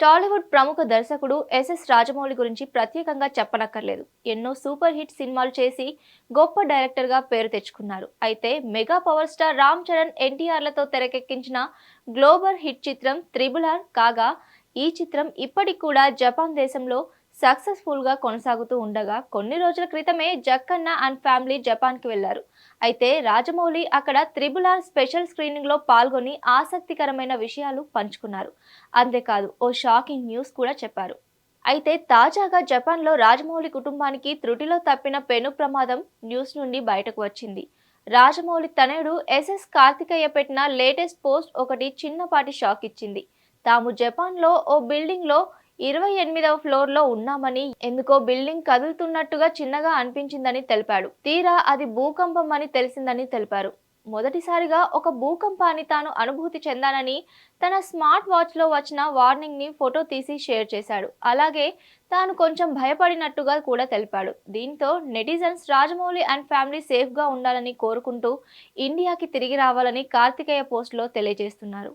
టాలీవుడ్ ప్రముఖ దర్శకుడు ఎస్ఎస్ రాజమౌళి గురించి ప్రత్యేకంగా చెప్పనక్కర్లేదు. ఎన్నో సూపర్ హిట్ సినిమాలు చేసి గొప్ప డైరెక్టర్గా పేరు తెచ్చుకున్నారు. అయితే mega power star Ram Charan ఎన్టీఆర్లతో తెరకెక్కించిన గ్లోబల్ హిట్ చిత్రం త్రిబుల్ ఆర్ కాగా ఈ చిత్రం ఇప్పటికి కూడా జపాన్ దేశంలో సక్సెస్ఫుల్గా కొనసాగుతూ ఉండగా కొన్ని రోజుల క్రితమే జక్కన్న అండ్ ఫ్యామిలీ జపాన్కి వెళ్ళారు అయితే రాజమౌళి అక్కడ త్రిబుల్ ఆర్ స్పెషల్ స్క్రీనింగ్లో పాల్గొని ఆసక్తికరమైన విషయాలు పంచుకున్నారు. అంతేకాదు ఓ షాకింగ్ న్యూస్ కూడా చెప్పారు. అయితే తాజాగా జపాన్లో రాజమౌళి కుటుంబానికి త్రుటిలో తప్పిన పెను ప్రమాదం న్యూస్ నుండి బయటకు వచ్చింది. రాజమౌళి తనయుడు ఎస్ఎస్ కార్తికేయ పెట్టిన లేటెస్ట్ పోస్ట్ ఒకటి చిన్నపాటి షాక్ ఇచ్చింది. తాము జపాన్లో ఓ బిల్డింగ్లో ఇరవై ఎనిమిదవ ఫ్లోర్లో ఉన్నామని ఎందుకో బిల్డింగ్ కదులుతున్నట్టుగా చిన్నగా అనిపించిందని తెలిపాడు. తీరా అది భూకంపం అని తెలిసిందని తెలిపారు. మొదటిసారిగా ఒక భూకంపాన్ని తాను అనుభూతి చెందానని తన స్మార్ట్ వాచ్లో వచ్చిన వార్నింగ్ని ఫోటో తీసి షేర్ చేశాడు. అలాగే తాను కొంచెం భయపడినట్టుగా కూడా తెలిపాడు. దీంతో నెటిజన్స్ రాజమౌళి అండ్ ఫ్యామిలీ సేఫ్గా ఉండాలని కోరుకుంటూ ఇండియాకి తిరిగి రావాలని కార్తికేయ పోస్ట్లో తెలియజేస్తున్నారు.